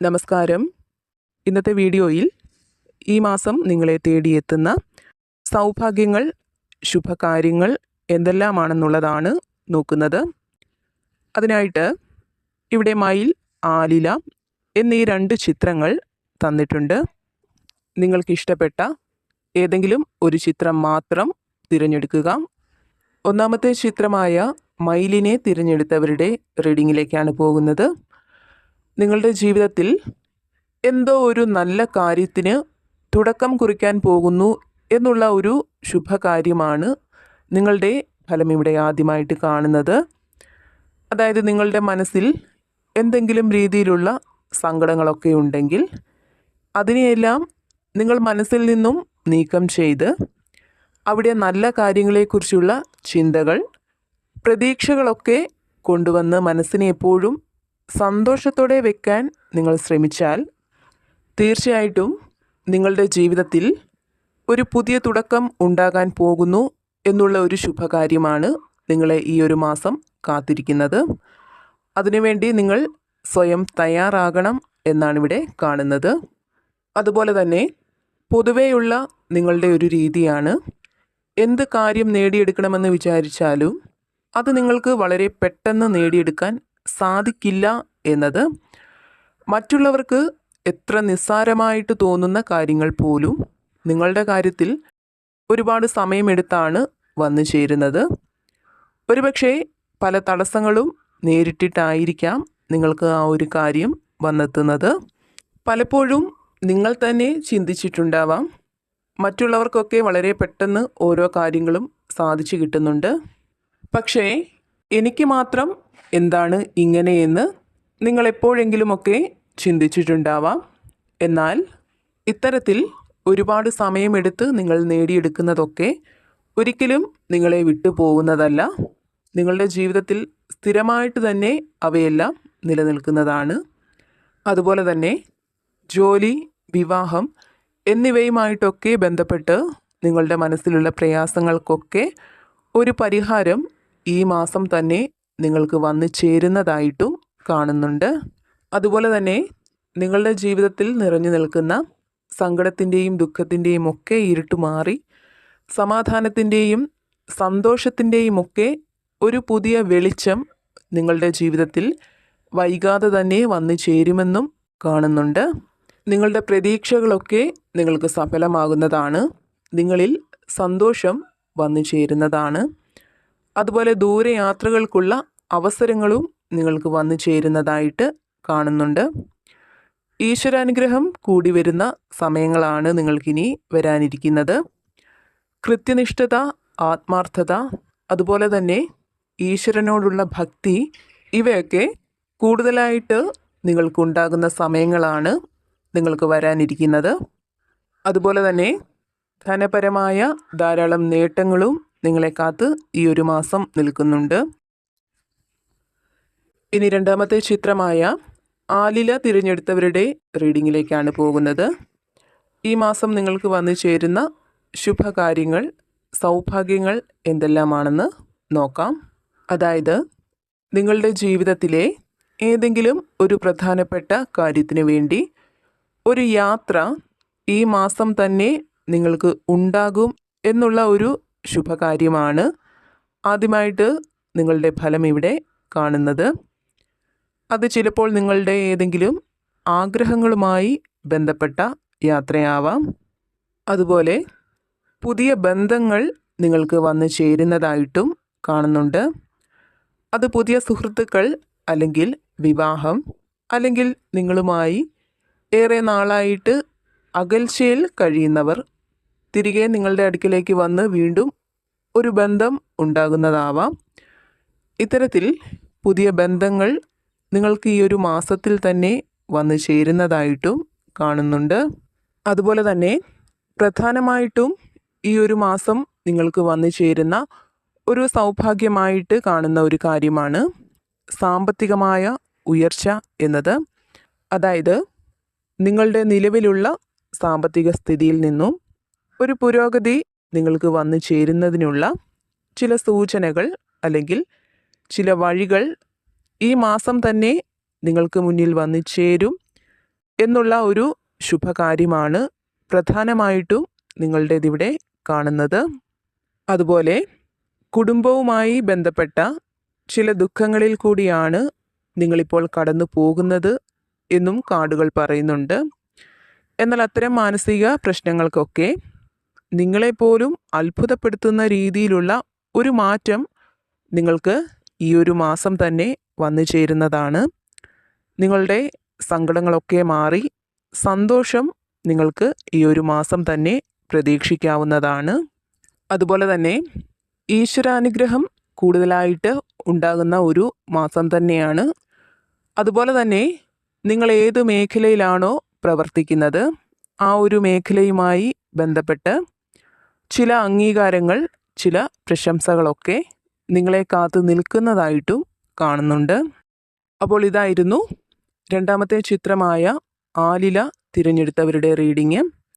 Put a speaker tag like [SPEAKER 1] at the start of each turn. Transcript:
[SPEAKER 1] നമസ്കാരം. ഇന്നത്തെ വീഡിയോയിൽ ഈ മാസം നിങ്ങളെ തേടിയെത്തുന്ന സൗഭാഗ്യങ്ങൾ ശുഭകാര്യങ്ങൾ എന്തെല്ലാമാണെന്നുള്ളതാണ് നോക്കുന്നത്. അതിനായിട്ട് ഇവിടെ മയിൽ ആലില എന്നീ രണ്ട് ചിത്രങ്ങൾ തന്നിട്ടുണ്ട്. നിങ്ങൾക്കിഷ്ടപ്പെട്ട ഏതെങ്കിലും ഒരു ചിത്രം മാത്രം തിരഞ്ഞെടുക്കുക. ഒന്നാമത്തെ ചിത്രമായ മയിലിനെ തിരഞ്ഞെടുത്തവരുടെ റീഡിങ്ങിലേക്കാണ് പോകുന്നത്. നിങ്ങളുടെ ജീവിതത്തിൽ എന്തോ ഒരു നല്ല കാര്യത്തിന് തുടക്കം കുറിക്കാൻ പോകുന്നു എന്നുള്ള ഒരു ശുഭകാര്യമാണ് നിങ്ങളുടെ ഫലം ഇവിടെ ആദ്യമായിട്ട് കാണുന്നത്. അതായത് നിങ്ങളുടെ മനസ്സിൽ എന്തെങ്കിലും രീതിയിലുള്ള സങ്കടങ്ങളൊക്കെ ഉണ്ടെങ്കിൽ അതിനെയെല്ലാം നിങ്ങൾ മനസ്സിൽ നിന്നും നീക്കം ചെയ്ത് അവിടെ നല്ല കാര്യങ്ങളെക്കുറിച്ചുള്ള ചിന്തകൾ പ്രതീക്ഷകളൊക്കെ കൊണ്ടുവന്ന് മനസ്സിനെ എപ്പോഴും സന്തോഷത്തോടെ വെക്കാൻ നിങ്ങൾ ശ്രമിച്ചാൽ തീർച്ചയായിട്ടും നിങ്ങളുടെ ജീവിതത്തിൽ ഒരു പുതിയ തുടക്കം ഉണ്ടാകാൻ പോകുന്നു എന്നുള്ള ഒരു ശുഭകാര്യമാണ് നിങ്ങളെ ഈ ഒരു മാസം കാത്തിരിക്കുന്നത്. അതിനുവേണ്ടി നിങ്ങൾ സ്വയം തയ്യാറാകണം എന്നാണ് ഇവിടെ കാണുന്നത്. അതുപോലെ തന്നെ പൊതുവെയുള്ള നിങ്ങളുടെ ഒരു രീതിയാണ്. എന്ത് കാര്യം നേടിയെടുക്കണമെന്ന് വിചാരിച്ചാലും അത് നിങ്ങൾക്ക് വളരെ പെട്ടെന്ന് നേടിയെടുക്കാൻ സാധിക്കില്ല എന്നത് മറ്റുള്ളവർക്ക് എത്ര നിസ്സാരമായിട്ട് തോന്നുന്ന കാര്യങ്ങൾ പോലും നിങ്ങളുടെ കാര്യത്തിൽ ഒരുപാട് സമയമെടുത്താണ് വന്നു ചേരുന്നത്. ഒരുപക്ഷെ പല തടസ്സങ്ങളും നേരിട്ടിട്ടായിരിക്കാം നിങ്ങൾക്ക് ആ ഒരു കാര്യം വന്നെത്തുന്നത്. പലപ്പോഴും നിങ്ങൾ തന്നെ ചിന്തിച്ചിട്ടുണ്ടാവാം. മറ്റുള്ളവർക്കൊക്കെ വളരെ പെട്ടെന്ന് ഓരോ കാര്യങ്ങളും സാധിച്ചു കിട്ടുന്നുണ്ട്. പക്ഷേ എനിക്ക് മാത്രം എന്താണ് ഇങ്ങനെയെന്ന് നിങ്ങൾ എപ്പോഴെങ്കിലുമൊക്കെ ചിന്തിച്ചിട്ടുണ്ടാവാം. എന്നാൽ ഇത്തരത്തിൽ ഒരുപാട് സമയമെടുത്ത് നിങ്ങൾ നേടിയെടുക്കുന്നതൊക്കെ ഒരിക്കലും നിങ്ങളെ വിട്ടു പോകുന്നതല്ല നിങ്ങളുടെ ജീവിതത്തിൽ സ്ഥിരമായിട്ട് തന്നെ അവയെല്ലാം നിലനിൽക്കുന്നതാണ്. അതുപോലെ തന്നെ ജോലി വിവാഹം എന്നിവയുമായിട്ടൊക്കെ ബന്ധപ്പെട്ട് നിങ്ങളുടെ മനസ്സിലുള്ള പ്രയാസങ്ങൾക്കൊക്കെ ഒരു പരിഹാരം ഈ മാസം തന്നെ നിങ്ങൾക്ക് വന്നു ചേരുന്നതായിട്ടും കാണുന്നുണ്ട്. അതുപോലെ തന്നെ നിങ്ങളുടെ ജീവിതത്തിൽ നിറഞ്ഞു നിൽക്കുന്ന സങ്കടത്തിന്റെയും ദുഃഖത്തിന്റെയും ഒക്കെ ഇരുട്ട് മാറി സമാധാനത്തിന്റെയും സന്തോഷത്തിന്റെയും ഒക്കെ ഒരു പുതിയ വെളിച്ചം നിങ്ങളുടെ ജീവിതത്തിൽ വൈകാതെ തന്നെ വന്നു ചേരുമെന്നും കാണുന്നുണ്ട്. നിങ്ങളുടെ പ്രതീക്ഷകളൊക്കെ നിങ്ങൾക്ക് സഫലമാകുന്നതാണ്. നിങ്ങളിൽ സന്തോഷം വന്നു ചേരുന്നതാണ്. അതുപോലെ ദൂരയാത്രകൾക്കുള്ള അവസരങ്ങളും നിങ്ങൾക്ക് വന്നു ചേരുന്നതായിട്ട് കാണുന്നുണ്ട്. ഈശ്വരാനുഗ്രഹം കൂടി വരുന്ന സമയങ്ങളാണ് നിങ്ങൾക്കിനി വരാനിരിക്കുന്നത്. കൃത്യനിഷ്ഠത ആത്മാർത്ഥത അതുപോലെ തന്നെ ഈശ്വരനോടുള്ള ഭക്തി ഇവയൊക്കെ കൂടുതലായിട്ട് നിങ്ങൾക്കുണ്ടാകുന്ന സമയങ്ങളാണ് നിങ്ങൾക്ക് വരാനിരിക്കുന്നത്. അതുപോലെ തന്നെ ധനപരമായ ധാരാളം നേട്ടങ്ങളും നിങ്ങളെ കാത്ത് ഈ ഒരു മാസം നിൽക്കുന്നുണ്ട്. ഇനി രണ്ടാമത്തെ ചിത്രമായ ആലില തിരഞ്ഞെടുത്തവരുടെ റീഡിങ്ങിലേക്കാണ് പോകുന്നത്. ഈ മാസം നിങ്ങൾക്ക് വന്നു ചേരുന്ന ശുഭകാര്യങ്ങൾ സൗഭാഗ്യങ്ങൾ എന്തെല്ലാമാണെന്ന് നോക്കാം. അതായത് നിങ്ങളുടെ ജീവിതത്തിലെ ഏതെങ്കിലും ഒരു പ്രധാനപ്പെട്ട കാര്യത്തിന് വേണ്ടി ഒരു യാത്ര ഈ മാസം തന്നെ നിങ്ങൾക്ക് ഉണ്ടാകും എന്നുള്ള ഒരു ശുഭകാര്യമാണ്. ആദ്യമായിട്ട് നിങ്ങളുടെ ഫലം ഇവിടെ കാണുന്നത്. അത് ചിലപ്പോൾ നിങ്ങളുടെ ഏതെങ്കിലും ആഗ്രഹങ്ങളുമായി ബന്ധപ്പെട്ട യാത്രയാവാം. അതുപോലെ പുതിയ ബന്ധങ്ങൾ നിങ്ങൾക്ക് വന്നു ചേരുന്നതായിട്ടും കാണുന്നുണ്ട്. അത് പുതിയ സുഹൃത്തുക്കൾ അല്ലെങ്കിൽ വിവാഹം അല്ലെങ്കിൽ നിങ്ങളുമായി ഏറെ നാളായിട്ട് അകൽച്ചയിൽ കഴിയുന്നവർ തിരികെ നിങ്ങളുടെ അടുക്കിലേക്ക് വന്ന് വീണ്ടും ഒരു ബന്ധം ഉണ്ടാകുന്നതാവാം. ഇത്തരത്തിൽ പുതിയ ബന്ധങ്ങൾ നിങ്ങൾക്ക് ഈ ഒരു മാസത്തിൽ തന്നെ വന്ന് ചേരുന്നതായിട്ടും കാണുന്നുണ്ട്. അതുപോലെ തന്നെ പ്രധാനമായിട്ടും ഈ ഒരു മാസം നിങ്ങൾക്ക് വന്നു ചേരുന്ന ഒരു സൗഭാഗ്യമായിട്ട് കാണുന്ന ഒരു കാര്യമാണ് സാമ്പത്തികമായ ഉയർച്ച എന്നത്. അതായത് നിങ്ങളുടെ നിലവിലുള്ള സാമ്പത്തിക സ്ഥിതിയിൽ നിന്നും ഒരു പുരോഗതി നിങ്ങൾക്ക് വന്നു ചേരുന്നതിനുള്ള ചില സൂചനകൾ അല്ലെങ്കിൽ ചില വഴികൾ ഈ മാസം തന്നെ നിങ്ങൾക്ക് മുന്നിൽ വന്നു ചേരും എന്നുള്ള ഒരു ശുഭകാര്യമാണ് പ്രധാനമായിട്ടും നിങ്ങളുടേതിവിടെ കാണുന്നത്. അതുപോലെ കുടുംബവുമായി ബന്ധപ്പെട്ട ചില ദുഃഖങ്ങളിൽ കൂടിയാണ് നിങ്ങളിപ്പോൾ കടന്നു പോകുന്നത് എന്നും കാർഡുകൾ പറയുന്നുണ്ട്. എന്നാൽ അത്തരം മാനസിക പ്രശ്നങ്ങൾക്കൊക്കെ നിങ്ങളെപ്പോലും അത്ഭുതപ്പെടുത്തുന്ന രീതിയിലുള്ള ഒരു മാറ്റം നിങ്ങൾക്ക് ഈ ഒരു മാസം തന്നെ വന്നു ചേരുന്നതാണ്. നിങ്ങളുടെ സങ്കടങ്ങളൊക്കെ മാറി സന്തോഷം നിങ്ങൾക്ക് ഈ ഒരു മാസം തന്നെ പ്രതീക്ഷിക്കാവുന്നതാണ്. അതുപോലെ തന്നെ ഈശ്വരാനുഗ്രഹം കൂടുതലായിട്ട് ഉണ്ടാകുന്ന ഒരു മാസം തന്നെയാണ്. അതുപോലെ തന്നെ നിങ്ങൾ ഏത് മേഖലയിലാണോ പ്രവർത്തിക്കുന്നത് ആ ഒരു മേഖലയുമായി ബന്ധപ്പെട്ട് ചില അംഗീകാരങ്ങൾ ചില പ്രശംസകളൊക്കെ നിങ്ങളെ കാത്തു നിൽക്കുന്നതായിട്ടും കാണുന്നുണ്ട്. അപ്പോൾ ഇതായിരുന്നു രണ്ടാമത്തെ ചിത്രമായ ആലില തിരഞ്ഞെടുത്തവരുടെ റീഡിങ്.